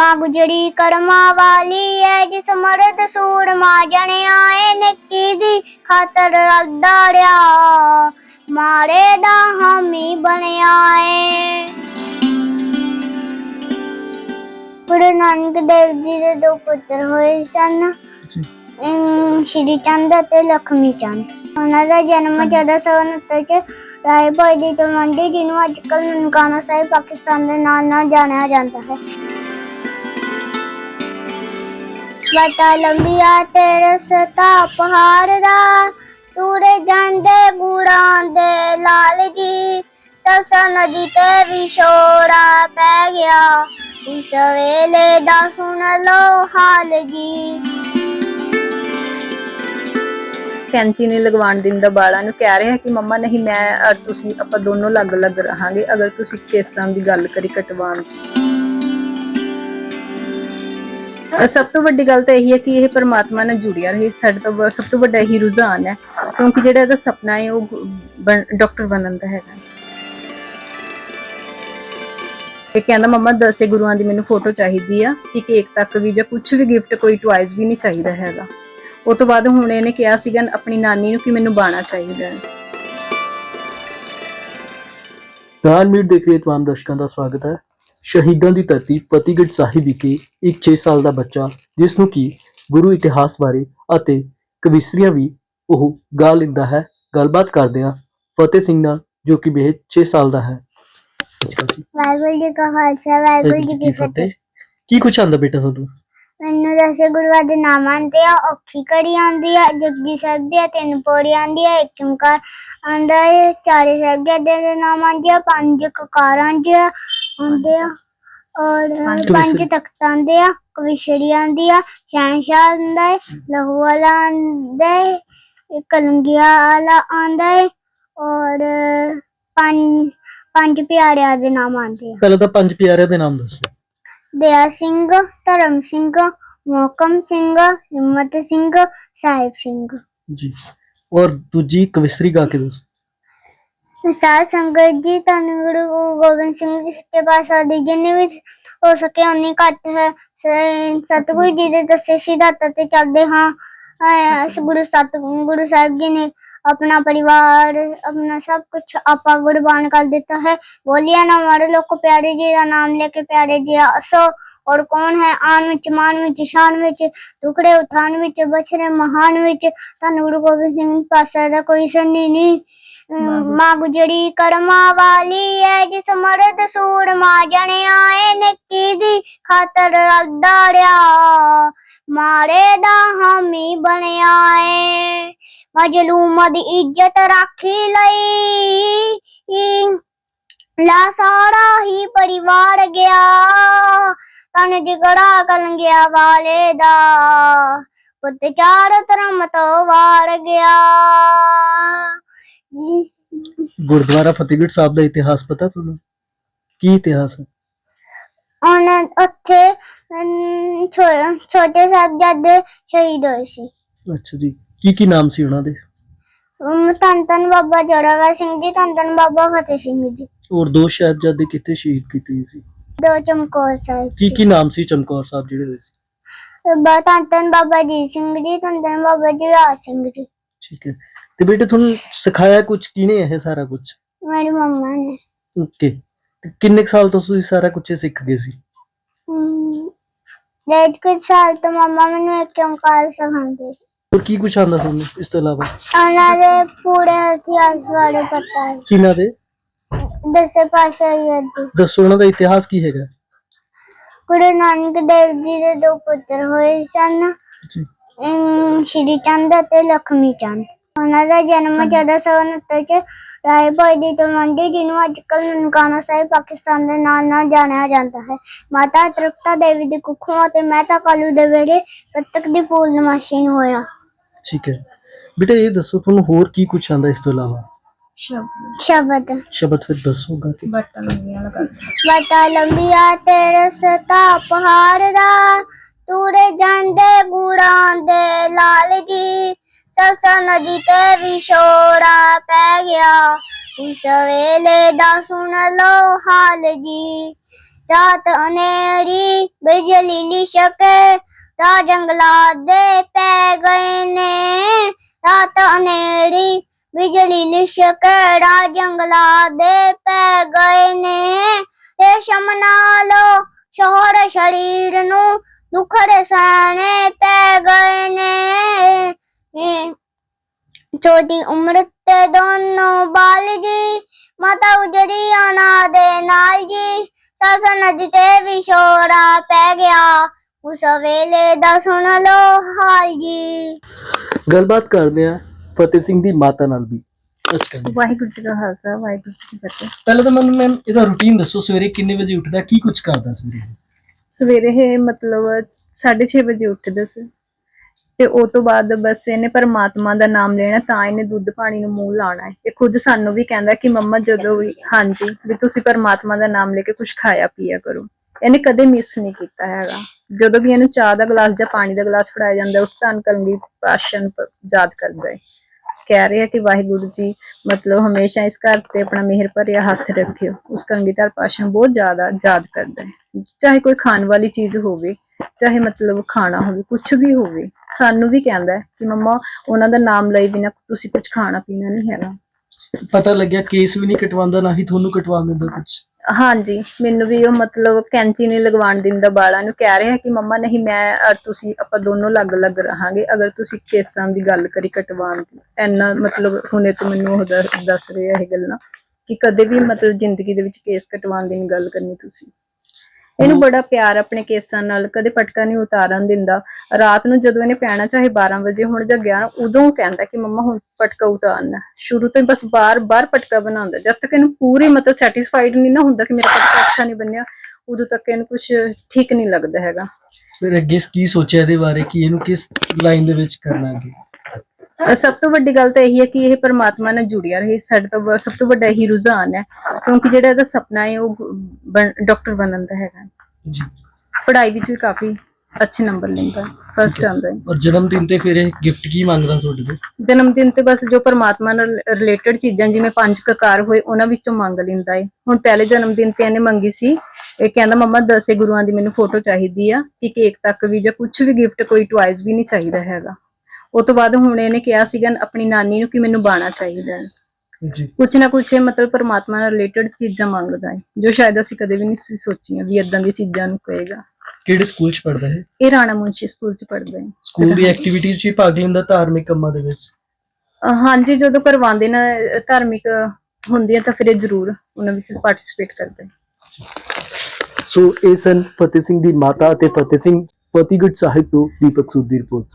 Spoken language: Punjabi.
ਮਾਂ ਗੁਜਰੀ ਕਰਮਾਂ ਵਾਲੀ ਐ ਜਿਸ ਮਰਦ ਸੂਰਮਾ ਜਣਿਆ ਏ ਨੱਕੀ ਦੀ ਖਾਤਰ ਰੱਦਾ ਰਿਆ। ਮਾਰੇ ਦਾ ਹਾਮੀ ਬਣਿਆ ਏ। ਗੁਰੂ ਨਾਨਕ ਦੇਵ ਜੀ ਦੇ ਦੋ ਪੁੱਤਰ ਹੋਏ ਸਨ। ਸ਼੍ਰੀ ਚੰਦ ਅਤੇ ਲਖਮੀ ਚੰਦ। ਉਹਨਾਂ ਦਾ ਜਨਮ 1469 ਚ ਰਾਏ ਭਾਈ ਦੀ ਤਲਵੰਡੀ ਜਿਹਨੂੰ ਅੱਜ ਕੱਲ੍ਹ ਨਨਕਾਣਾ ਸਾਹਿਬ ਪਾਕਿਸਤਾਨ ਦੇ ਨਾਲ ਨਾਲ ਜਾਣਿਆ ਜਾਂਦਾ ਹੈ। ਬਟਾ ਲੰਬੀਆ ਤੇ ਰਸਤਾ ਪਹਾੜ ਦਾ ਤੂਰੇ ਜਾਂਦੇ ਬੂੜਾਂ ਦੇ ਲਾਲ ਜੀ। ਸਲਸਾ ਨਦੀ ਤੇ ਵੀ ਸ਼ੋਰਾ ਪੈ ਗਿਆ। ਇਸ ਵੇਲੇ ਦਾ ਸੁਣ ਲੋ ਹਾਲ ਜੀ। ਕੈਂਚੀ ਨਹੀਂ ਲਗਵਾਉਣ ਦਿੰਦਾ ਬਾਲਾਂ ਨੂੰ। ਕਹਿ ਰਿਹਾ ਕਿ ਮੰਮਾ, ਨਹੀਂ, ਮੈਂ ਔਰ ਤੁਸੀਂ, ਆਪਾਂ ਦੋਨੋਂ ਅਲੱਗ-ਅਲੱਗ ਰਹਾਂਗੇ। ਅਗਰ ਤੁਸੀਂ ਕੇਸਾਂ ਦੀ ਗੱਲ ਕਰੀ ਕਟਵਾਉਣ। ਅਹ ਸਭ ਤੋਂ ਵੱਡੀ ਗੱਲ ਤਾਂ ਇਹੀ ਹੈ ਕਿ ਇਹ ਪਰਮਾਤਮਾ ਨਾਲ ਜੁੜਿਆ ਰਹੇ। ਸਾਡੇ ਤੋਂ ਬ- ਸਭ ਤੋਂ ਵੱਡਾ ਇਹੀ ਰੁਝਾਨ ਹੈ, ਕਿਉਂਕਿ ਜਿਹੜਾ ਇਹਦਾ ਸੁਪਨਾ ਹੈ, ਉਹ ਡਾਕਟਰ ਬਣਨ ਦਾ ਹੈਗਾ। ਇਹ ਕਹਿੰਦਾ, ਮੰਮਾ, ਦਸੇ ਗੁਰੂਆਂ ਦੀ ਮੈਨੂੰ ਫੋਟੋ ਚਾਹੀਦੀ ਆ। ਕਿ ਕੇਕ ਤੱਕ ਵੀ ਜਾਂ ਕੁਝ ਵੀ ਗਿਫਟ ਕੋਈ ਟੁਆਇਜ਼ ਵੀ ਨਹੀਂ ਚਾਹੀਦਾ ਹੈਗਾ। ਉਹ ਤੋਂ ਬਾਅਦ ਹੁਣ ਇਹਨੇ ਕਿਹਾ ਸੀਗਾ ਆਪਣੀ ਨਾਨੀ ਨੂੰ ਕਿ ਮੈਨੂੰ ਬਾਣਾ ਚਾਹੀਦਾ ਹੈ। ਦਾਨ ਮੀਟ ਦੇਖ ਰਹੇ ਤਮਾਮ ਦਰਸ਼ਕਾਂ ਦਾ ਸਵਾਗਤ ਹੈ। ਸ਼ਹੀਦਾਂ ਦੀ ਧਰਤੀ ਫਤਿਹਗੜ੍ਹ ਸਾਹਿਬ ਵਿਖੇ ਇੱਕ 6 ਸਾਲ ਦਾ ਬੱਚਾ ਜਿਸ ਨੂੰ ਕਿ ਗੁਰੂ ਇਤਿਹਾਸ ਬਾਰੇ ਅਤੇ ਕਵਿਸਰੀਆਂ ਵੀ ਉਹ ਗਾ ਲੈਂਦਾ ਹੈ। ਗੱਲਬਾਤ ਕਰਦੇ ਹਾਂ ਫਤਿਹ ਸਿੰਘ ਨਾਲ ਜੋ ਕਿ ਬੇਹਦ 6 ਸਾਲ ਦਾ ਹੈ। ਵਾਹਿਗੁਰੂ ਜੀ ਕਾ ਖਾਲਸਾ ਵਾਹਿਗੁਰੂ ਜੀ ਕੀ ਫਤਿਹ। ਕੀ ਕੁਛ ਆਂਦਾ ਬੇਟਾ ਤੁਹਾਨੂੰ? ਮੈਨੂੰ ਦਸੇ ਗੁਰੂਆਂ ਦੇ ਨਾਮ ਆਉਂਦੇ ਆ ਔਖੀ ਕੜੀ ਆਉਂਦੀ ਆ ਜਪਜੀ ਸਾਹਿਬ ਦੀਆਂ ਤਿੰਨ ਪੌੜੀਆਂ ਆਉਂਦੀਆਂ ਇੱਕ ਓਂਕਾਰ ਆਉਂਦਾ ਹੈ ਚਾਰੇ ਸਾਹਿਬਜ਼ਾਦੇ ਦੇ ਨਾਮ ਆਉਂਦੇ ਆ ਪੰਜ ਕਕਾਰਾਂ ਦੇ ਆਉਂਦੇ ਆ ਔਰ ਪੰਜ। ਤਖਤ ਆਉਂਦੇ ਆ ਕਵਿਸ਼ਰੀ ਆਉਂਦੀ ਆ ਸ਼ਹਿਨਸ਼ਾਹ ਆਉਂਦਾ ਹੈ ਲਹੂ ਵਾਲਾ ਆਉਂਦਾ ਹੈ ਕਲੰਗੀਆ ਵਾਲਾ ਆਉਂਦਾ ਹੈ ਔਰ ਪੰਜ ਪੰਜ ਪਿਆਰਿਆਂ ਦੇ ਨਾਮ ਆਉਂਦੇ ਆ। ਪਹਿਲਾਂ ਤਾਂ ਪੰਜ ਪਿਆਰਿਆਂ ਦੇ ਨਾਮ ਦੱਸੋ। ਦਇਆ ਸਿੰਘ ਧਰਮ ਸਿੰਘ ਮੋਕਮ ਸਿੰਘ ਹਿੰਮਤ ਸਿੰਘ ਸਾਹਿਬ ਸਿੰਘ। ਜੀ। ਔਰ ਦੂਜੀ ਕਵਿਸਰੀ ਗਾ ਕੇ ਦੱਸੋ। ਸਾਧ ਸੰਗਤ ਜੀ ਤੁਹਾਨੂੰ ਗੁਰੂ ਗੋਬਿੰਦ ਸਿੰਘ ਜੀ, ਸੱਚੇ ਪਾਤਸ਼ਾਹ ਦੀ ਜਿੰਨੇ ਵੀ ਹੋ ਸਕੇ ਉਨੀ ਘੱਟ ਹੈ। ਸਤਿਗੁਰੂ ਜੀ ਦੇ ਦੱਸੇ ਸਿਧਾਂਤਾਂ ਤੇ ਚੱਲਦੇ ਹਾਂ। ਗੁਰੂ ਸਤਿਗੁਰੂ ਸਾਹਿਬ ਜੀ ਨੇ ਆਪਣਾ ਪਰਿਵਾਰ, ਆਪਣਾ ਸਭ ਕੁਝ ਆਪਾ ਗੁਰਬਾਨ ਕਰ ਦਿੱਤਾ ਹੈ। ਬੋਲੀਆਂ ਨਾ ਮਾਰੇ ਲੋਕ ਪਿਆਰੇ ਜੀ ਦਾ ਨਾਮ ਲੈ ਕੇ ਪਿਆਰੇ ਜੀ ਅਸੋ ਔਰ ਕੌਣ ਹੈ? ਆਨ ਵਿੱਚ, ਮਾਨ ਵਿੱਚ, ਸ਼ਾਨ ਵਿੱਚ ਟੁਕੜੇ ਉਠਾਨ ਵਿੱਚ ਬਛਰੇ ਮਹਾਨ ਵਿੱਚ। ਤਾਂ ਗੁਰੂ ਗੋਬਿੰਦ ਸਿੰਘ ਪਾਸਾ ਦਾ ਕੋਈ ਸੰਨੀ ਨਹੀਂ। ਅਮ, ਮਾਂ ਕਰਮਾ ਵਾਲੀ ਹੈ ਜਿਸ ਮਰਦ ਸੂਰਮਾ ਜਣਿਆ ਏ ਨੱਕੀ ਦੀ ਖਾਤਰ ਰੱਦਾ ਰਿਆ। ਮਾਰੇ ਦਾ ਹਾਮੀ ਬਣਿਆ ਏ। ਮਜਲੂਮ ਦੀ ਇੱਜ਼ਤ ਰਾਖੀ ਲਈ ਲਾ ਸਾਰਾ ਹੀ ਪਰਿਵਾਰ ਗਿਆ। ਤਨ ਜਿਗੜਾ ਕਲੰਗਿਆ ਵਾਲੇ ਦਾ। ਪੁੱਤ ਚਾਰ ਧਰਮ ਤੋਂ ਵਾਰ ਗਿਆ। ਗੁਰਦੁਆਰਾ ਫਤਿਹਗੜ੍ਹ ਸਾਹਿਬ ਦਾ ਇਤਿਹਾਸ ਪਤਾ ਤੁਹਾਨੂੰ? ਕੀ ਇਤਿਹਾਸ ਹੈ? ਉਹਨਾਂ ਉੱਥੇ ਅਮ, ਛੋ- ਛੋਟੇ ਸਾਹਿਬਜ਼ਾਦੇ ਸ਼ਹੀਦ ਹੋਏ ਸੀ। ਅੱਛਾ ਜੀ। ਕੀ ਕੀ ਨਾਮ ਸੀ ਉਹਨਾਂ ਦੇ? ਅਮ, ਧੰਨ ਧੰਨ ਬਾਬਾ ਜੋਰਾਵਰ ਸਿੰਘ ਜੀ ਧੰਨ ਧੰਨ ਬਾਬਾ ਫਤਿਹ ਸਿੰਘ ਜੀ। ਔਰ ਦੋ ਸਾਹਿਬਜ਼ਾਦੇ ਕਿੱਥੇ ਸ਼ਹੀਦ ਕੀਤੇ ਸੀ? ਦੋ ਚਮਕੌਰ ਸਾਹਿਬ ਕੀ ਕੀ ਨਾਮ ਸੀ ਚਮਕੌਰ ਸਾਹਿਬ ਜਿਹੜੇ ਹੋਏ ਸੀ? ਬਾ ਧੰਨ ਧੰਨ ਬਾਬਾ ਜੀ ਸਿੰਘ ਜੀ ਧੰਨ ਧੰਨ ਬਾਬਾ ਜੁਝਾਰ ਸਿੰਘ ਜੀ। ਠੀਕ ਹੈ। ਤੇ ਬੇਟੇ ਤੁਹਾਨੂੰ ਸਿਖਾਇਆ ਕੁਝ ਕਿਹਨੇ ਇਹ ਸਾਰਾ ਕੁਝ ਮੇਰੀ ਮੰਮਾ ਨੇ। ਓਕੇ। ਤੇ ਕਿੰਨੇ ਕੁ ਸਾਲ ਤੋਂ ਤੁਸੀਂ ਸਾਰਾ ਕੁਝ ਸਿੱਖ ਗਏ ਸੀ? ਡੇਢ ਕੁ ਸਾਲ ਤੋਂ ਮੰਮਾ ਮੈਨੂੰ ਇੱਕ ਓਂਕਾਰ ਸਿਖਾਉਂਦੇ। ਸੀ। ਹੋਰ ਕੀ ਕੁਝ ਆਉਂਦਾ ਤੁਹਾਨੂੰ ਇਸ ਤੋਂ ਇਲਾਵਾ? ਉਹਨਾਂ ਦੇ ਪੂਰੇ ਇਤਿਹਾਸ ਬਾਰੇ ਪਤਾ। ਹੈ ਕਿਹਨਾਂ ਦੇ? ਦਸੇ ਪਾਤਸ਼ਾਹੀ ਜੀ ਦੱਸੋ ਉਹਨਾਂ ਦਾ ਇਤਿਹਾਸ ਕੀ ਹੈਗਾ? ਗੁਰੂ ਨਾਨਕ ਦੇਵ ਜੀ ਦੇ ਦੋ ਪੁੱਤਰ ਹੋਏ ਸਨ। ਜੀ। ਅਮ ਸ਼੍ਰੀ ਚੰਦ ਅਤੇ ਲਖਮੀ ਚੰਦ। ਉਹਨਾਂ ਦਾ ਜਨਮ 1469 ਚ ਰਾਏ ਭਾਈ ਦੀ ਤਲਵੰਡੀ ਜਿਹਨੂੰ ਅੱਜ ਕੱਲ੍ਹ ਨਨਕਾਣਾ ਸਾਹਿਬ ਪਾਕਿਸਤਾਨ ਦੇ ਨਾਲ ਨਾਲ ਜਾਣਿਆ ਜਾਂਦਾ ਹੈ ਮਾਤਾ ਤ੍ਰਿਪਤਾ ਦੇਵੀ ਦੀ ਕੁੱਖੋਂ ਅਤੇ ਮਹਿਤਾ ਕਾਲੂ ਦੇ ਵੇੜੇ ਕੱਤਕ ਦੀ ਪੂਰਨਮਾਸ਼ੀ ਨੂੰ ਹੋਇਆ ਠੀਕ ਹੈ ਬੇਟੇ ਇਹ ਦੱਸੋ ਤੁਹਾਨੂੰ ਹੋਰ ਕੀ ਕੁਝ ਆਉਂਦਾ ਇਸ ਤੋਂ ਇਲਾਵਾ ਸ਼ਬਦ ਸ਼ਬਦ ਫਿਰ ਦੱਸੋਗਾ ਕਿ ਬਟਨ ਲੰਗੀਆਂ ਲਗਾ ਬਟਾ ਲੰਬੀਆ ਤੇ ਰਸਤਾ ਪਹਾੜ ਦਾ ਤੂਰੇ ਜਾਂਦੇ ਬੂੜਾਂ ਦੇ ਲਾਲ ਜੀ ਨਦੀ ਤੇ ਵੀ ਸ਼ੋਰਾ ਪੈ ਗਿਆ। ਇਸ ਵੇਲੇ ਦਾ ਸੁਣ ਲੋ ਹਾਲ ਜੀ। ਰਾਤ ਹਨੇਰੀ ਬਿਜਲੀ ਲਿਸ਼ਕੇ ਰਾ ਜੰਗਲਾਤ ਦੇ ਪੈ ਗਏ ਨੇ। ਰਾਤ ਅਨੇਰੀ ਬਿਜਲੀ ਲਿਸ਼ਕ ਰਾ ਜੰਗਲਾਤ ਦੇ ਪੈ ਗਏ ਨੇ। ਰੇਸ਼ਮ ਨਾਲੋ ਸ਼ੋਹਰ ਸ਼ਰੀਰ ਨੂੰ ਦੁਖੜੇ ਸਾਨੇ ਛੋਟੀ ਉਮਰ ਤੇ ਦੋਨੋਂ ਬਾਲ ਜੀ ਮਾਤਾ ਉਜੜੀ ਆਣਾ ਦੇ ਨਾਲ ਜੀ। ਸੱਸ ਨਦੀ ਤੇ ਵੀ ਸ਼ੋਰਾ ਪੈ ਗਿਆ। ਉਸ ਵੇਲੇ ਦਾ ਸੁਣ ਲੋ ਹਾਲ ਜੀ। ਗੱਲਬਾਤ ਕਰਦੇ ਹਾਂ ਫਤਿਹ ਸਿੰਘ ਦੀ ਮਾਤਾ ਨਾਲ ਵੀ। ਵਾਹਿਗੁਰੂ ਜੀ ਕਾ ਖਾਲਸਾ ਵਾਹਿਗੁਰੂ ਜੀ ਕੀ ਫਤਿਹ। ਪਹਿਲਾਂ ਤਾਂ ਮੈਨੂੰ ਮੈਮ ਇਹਦਾ ਰੁਟੀਨ ਦੱਸੋ ਸਵੇਰੇ ਕਿੰਨੇ ਵਜੇ ਉੱਠਦਾ ਕੀ ਕੁਝ ਕਰਦਾ ਸਵੇਰੇ? ਸਵੇਰੇ ਇਹ ਮਤਲਬ 6:30 ਵਜੇ ਉੱਠਦਾ ਸੀ। ਤੇ ਉਹ ਤੋਂ ਬਾਅਦ ਬਸ ਇਹਨੇ ਪਰਮਾਤਮਾ ਦਾ ਨਾਮ ਲੈਣਾ, ਤਾਂ ਇਹਨੇ ਦੁੱਧ ਪਾਣੀ ਨੂੰ ਮੂੰਹ ਲਾਣਾ ਹੈ। ਇਹ ਖੁਦ ਸਾਨੂੰ ਵੀ ਕਹਿੰਦਾ ਕਿ ਮੰਮਾ ਜਦੋਂ ਵੀ, ਹਾਂਜੀ, ਵੀ ਤੁਸੀਂ ਪਰਮਾਤਮਾ ਦਾ ਨਾਮ ਲੈ ਕੇ ਕੁਝ ਖਾਇਆ ਪੀਆ ਕਰੋ। ਇਹਨੇ ਕਦੇ ਮਿਸ ਨਹੀਂ ਕੀਤਾ ਹੈਗਾ। ਜਦੋਂ ਵੀ ਇਹਨੂੰ ਚਾਹ ਦਾ ਗਲਾਸ ਜਾਂ ਪਾਣੀ ਦਾ ਗਲਾਸ ਫੜਾਇਆ ਜਾਂਦਾ, ਉਸ ਤਾਂ ਕਲਗੀ ਪਾਸ਼ਨ ਯਾਦ ਕਰਦਾ ਹੈ। ਕਹਿ ਰਿਹਾ ਕਿ ਵਾਹਿਗੁਰੂ ਜੀ, ਮਤਲਬ ਹਮੇਸ਼ਾ ਇਸ ਘਰ ਤੇ ਆਪਣਾ ਮਿਹਰ ਭਰਿਆ ਹੱਥ ਰੱਖਿਓ। ਉਸ ਕੰਗੀਧਰ ਪਾਸ਼ਾ ਬਹੁਤ ਜ਼ਿਆਦਾ ਯਾਦ ਕਰਦਾ ਹੈ। ਚਾਹੇ ਕੋਈ ਖਾਣ ਵਾਲੀ ਚੀਜ਼ ਹੋਵੇ, ਚਾਹੇ ਮਤਲਬ ਖਾਣਾ ਹੋਵੇ ਕੁਝ ਵੀ ਹੋਵੇ, ਸਾਨੂੰ ਵੀ ਕਹਿੰਦਾ ਹੈ ਕਿ ਮੰਮਾ, ਉਹਨਾਂ ਦਾ ਨਾਮ ਲਈ ਬਿਨਾ ਤੁਸੀਂ ਕੁਝ ਖਾਣਾ ਪੀਣਾ ਨਹੀਂ ਹੈਗਾ। ਪਤਾ ਲੱਗਿਆ ਕੇਸ ਵੀ ਨਹੀਂ ਕਟਵਾਉਂਦਾ, ਨਾ ਹੀ ਤੁਹਾਨੂੰ ਕਟਵਾ ਦਿੰਦਾ ਕੁਝ ਹਾਂਜੀ, ਮੈਨੂੰ ਵੀ ਉਹ ਮਤਲਬ ਕੈਂਚੀ ਨਹੀਂ ਲਗਵਾਉਣ ਦਿੰਦਾ ਬਾਲਾਂ ਨੂੰ। ਕਹਿ ਰਿਹਾ ਕਿ ਮੰਮਾ, ਨਹੀਂ ਮੈਂ ਔਰ ਤੁਸੀਂ, ਆਪਾਂ ਦੋਨੋਂ ਅਲੱਗ-ਅਲੱਗ ਰਹਾਂਗੇ। ਅਗਰ ਤੁਸੀਂ ਕੇਸਾਂ ਦੀ ਗੱਲ ਕਰੀ ਕਟਵਾਉਣ ਦੀ, ਇੰਨਾ ਮਤਲਬ ਹੁਣੇ ਤੋਂ ਮੈਨੂੰ ਉਹ ਦੱਸ ਰਿਹਾ ਇਹ ਗੱਲਾਂ ਕਿ ਕਦੇ ਵੀ ਮਤਲਬ ਜ਼ਿੰਦਗੀ ਦੇ ਵਿੱਚ ਕੇਸ ਕਟਵਾਉਣ ਦੀ ਨਹੀਂ ਗੱਲ ਕਰਨੀ ਤੁਸੀਂ। ਇਹਨੂੰ ਬੜਾ ਪਿਆਰ ਆਪਣੇ ਕੇਸਾਂ ਨਾਲ ਕਦੇ ਪਟਕਾ ਨਹੀਂ ਉਤਾਰਨ ਦਿੰਦਾ। ਰਾਤ ਨੂੰ ਜਦੋਂ ਇਹਨੇ ਪੈਣਾ ਚਾਹੇ 12 ਵਜੇ ਹੁਣ ਜਾਂ 11 ਉਦੋਂ ਕਹਿੰਦਾ ਕਿ ਮੰਮਾ ਹੁਣ ਪਟਕਾ ਉਤਾਰਨਾ। ਸ਼ੁਰੂ ਤੋਂ ਹੀ ਬਸ ਬਾਰ-ਬਾਰ ਪਟਕਾ ਬਣਾਉਂਦਾ। ਜਦ ਤੱਕ ਇਹਨੂੰ ਪੂਰੀ ਮਤਲਬ ਸੈਟੀਸਫਾਈਡ ਨਹੀਂ ਨਾ ਹੁੰਦਾ ਕਿ ਮੇਰਾ ਪਟਕਾ ਅੱਛਾ ਨਹੀਂ ਬਣਿਆ ਉਦੋਂ ਤੱਕ ਇਹਨੂੰ ਕੁਝ ਠੀਕ ਨਹੀਂ ਲੱਗਦਾ ਹੈਗਾ। ਫਿਰ ਅੱਗੇ ਕੀ ਸੋਚਿਆ ਇਹਦੇ ਬਾਰੇ? ਕਿ ਇਹਨੂੰ ਕਿਸ ਲਾਈਨ ਦੇ ਵਿੱਚ ਕਰਨਾ ਅੱਗੇ? ਸਭ ਤੋਂ ਵੱਡੀ ਗੱਲ ਤਾਂ ਇਹੀ ਹੈ ਕਿ ਇਹ ਪਰਮਾਤਮਾ ਨਾਲ ਜੁੜਿਆ ਰਹੇ। ਸਾਡੇ ਤੋਂ ਸਭ ਤੋਂ ਵੱਡਾ ਇਹੀ ਰੁਝਾਨ ਹੈ ਕਿਉਂਕਿ ਜਿਹੜਾ ਇਹਦਾ ਸੁਪਨਾ ਹੈ ਉਹ ਡਾਕਟਰ ਬਣਨ ਦਾ ਹੈਗਾ। ਜੀ। ਪੜ੍ਹਾਈ ਵਿੱਚ ਵੀ ਕਾਫੀ ਅੱਛੇ ਨੰਬਰ ਲੈਂਦਾ ਫਸਟ ਆਉਂਦਾ ਹੈ। ਔਰ ਜਨਮ ਦਿਨ ਤੇ ਫਿਰ ਇਹ ਗਿਫਟ ਕੀ ਮੰਗਦਾ ਤੁਹਾਡੇ ਤੋਂ? ਜਨਮ ਦਿਨ ਤੇ ਬਸ ਜੋ ਪਰਮਾਤਮਾ ਨਾਲ ਰਿਲੇਟਡ ਚੀਜ਼ਾਂ ਜਿਵੇਂ ਪੰਜ ਕਕਾਰ ਹੋਏ ਉਹਨਾਂ ਵਿੱਚੋਂ ਮੰਗ ਲੈਂਦਾ ਏ ਹੁਣ ਪਹਿਲੇ ਜਨਮ ਦਿਨ ਤੇ ਇਹਨੇ ਮੰਗੀ ਸੀ ਇਹ ਕਹਿੰਦਾ ਮੰਮਾ ਦਸੇ ਗੁਰੂਆਂ ਦੀ ਮੈਨੂੰ ਫੋਟੋ ਚਾਹੀਦੀ ਆ ਕਿ ਕੇਕ ਤੱਕ ਵੀ ਜਾਂ ਕੁਝ ਵੀ ਗਿਫਟ ਕੋਈ ਟੁਆਇਜ਼ ਵੀ ਨਹੀਂ ਚਾਹੀਦਾ ਹੈਗਾ। ਉਹ ਤੋਂ ਬਾਅਦ ਹੁਣ ਇਹਨੇ ਕਿਹਾ ਸੀਗਾ ਆਪਣੀ ਨਾਨੀ ਨੂੰ ਕਿ ਮੈਨੂੰ ਬਾਣਾ ਚਾਹੀਦਾ ਹੈ। ਜੀ। ਕੁਛ ਨਾ ਕੁਛ ਇਹ ਮਤਲਬ ਪਰਮਾਤਮਾ ਨਾਲ ਰਿਲੇਟਡ ਚੀਜ਼ਾਂ ਮੰਗਦਾ ਹੈ ਜੋ ਸ਼ਾਇਦ ਅਸੀਂ ਕਦੇ ਵੀ ਨਹੀਂ ਸੀ ਸੋਚੀਆਂ ਵੀ ਇਦਾਂ ਦੀ ਚੀਜ਼ਾਂ ਨੂੰ ਕਹੇਗਾ। ਕਿਹੜੇ ਸਕੂਲ 'ਚ ਪੜਦਾ ਹੈ ਇਹ ਰਾਣਾ ਮੁੰਸ਼ੀ ਸਕੂਲ 'ਚ ਪੜ੍ਹਦਾ ਹੈ। ਸਕੂਲ ਦੀ ਐਕਟੀਵਿਟੀਜ਼ 'ਚ ਹੀ ਭਾਗ ਲੈਂਦਾ ਧਾਰਮਿਕ ਕੰਮਾਂ ਦੇ ਵਿੱਚ? ਹਾਂਜੀ ਜਦੋਂ ਕਰਵਾਉਂਦੇ ਨਾ ਧਾਰਮਿਕ ਹੁੰਦੀਆਂ ਤਾਂ ਫਿਰ ਇਹ ਜ਼ਰੂਰ ਉਹਨਾਂ ਵਿੱਚ ਪਾਰਟਿਸਿਪੇਟ ਕਰਦਾ ਹੈ ਸੋ ਇਹ ਸਨ ਫਤਿਹ ਸਿੰਘ ਦੀ ਮਾਤਾ ਅਤੇ ਫਤਿਹ ਸਿੰਘ ਫਤਿਹਗੜ੍ਹ ਸਾਹਿਬ ਤੋਂ ਦੀਪਕ ਸੂਦ ਦੀ ਰਿਪੋਰਟ